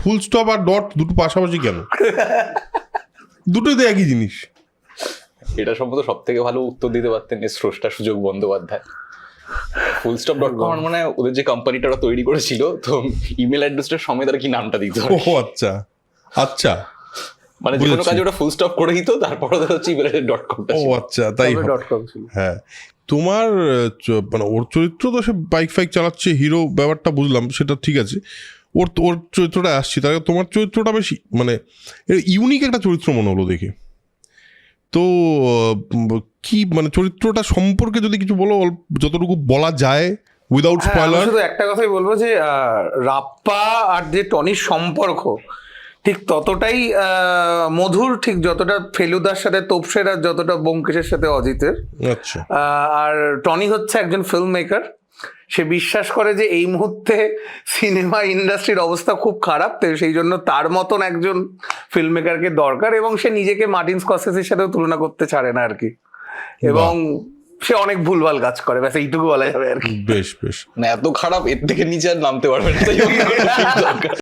Full stop R dot দুটো পাশাপাশি কেন? দুটোই তো একই জিনিস। এটা সম্ভবত সব থেকে ভালো উত্তর দিতে পারতেন এই স্রষ্টা সুযোগ Bandyopadhyay. Full stop dot com মানে ওদের যে কোম্পানিটা ওরা তৈরি করেছিল তো ইমেল অ্যাড্রেসটা সমেত আর কি নামটা দিত ও আচ্ছা আচ্ছা। মানে যে কোনো। কাজে ওটা ফুল স্টপ করে দিত তারপর ওদের হচ্ছে ইমেল ডট কমটা ও আচ্ছা তাই হবে। ডট কম ছিল। হ্যাঁ। তোমার মানে ওর চরিত্র তো সে বাইক ফাইক চালাচ্ছে হিরো ব্যাপারটা বুঝলাম সেটা ঠিক আছে। ওর ওর চরিত্রটা আসছি তার তোমার চরিত্রটা বেশি মানে ইউনিক একটা চরিত্র মনে হলো দেখে। তো কি মানে চরিত্রটা সম্পর্কে যদি কিছু বলো যতটুকু বলা যায় উইদাউট হ্যাঁ, স্পয়লার শুধু একটা কথাই বলব যে রাপ্পা আর যে টনির সম্পর্ক ঠিক ততটাই আহ, মধুর ঠিক যতটা ফেলুদার সাথে তোপসের আর যতটা ব্যোমকেশের সাথে অজিতের। আচ্ছা। আহ, আর টনি হচ্ছে একজন ফিল্ম মেকার সে বিশ্বাস করে যে এই মুহূর্তে সিনেমা ইন্ডাস্ট্রির অবস্থা খুব খারাপ তো সেই জন্য তার মতন একজন ফিল্ম মেকারকে দরকার এবং সে নিজেকে মার্টিন স্কসেসের সাথেও তুলনা করতে ছাড়ে না আর কি। এবং সে অনেক ভুলভাল কাজ করে ব্যাস এইটুকু বলা যাবে আর কি। বেশ বেশ। মানে এত খারাপ এর থেকে নিচে আর নামতে পারবে না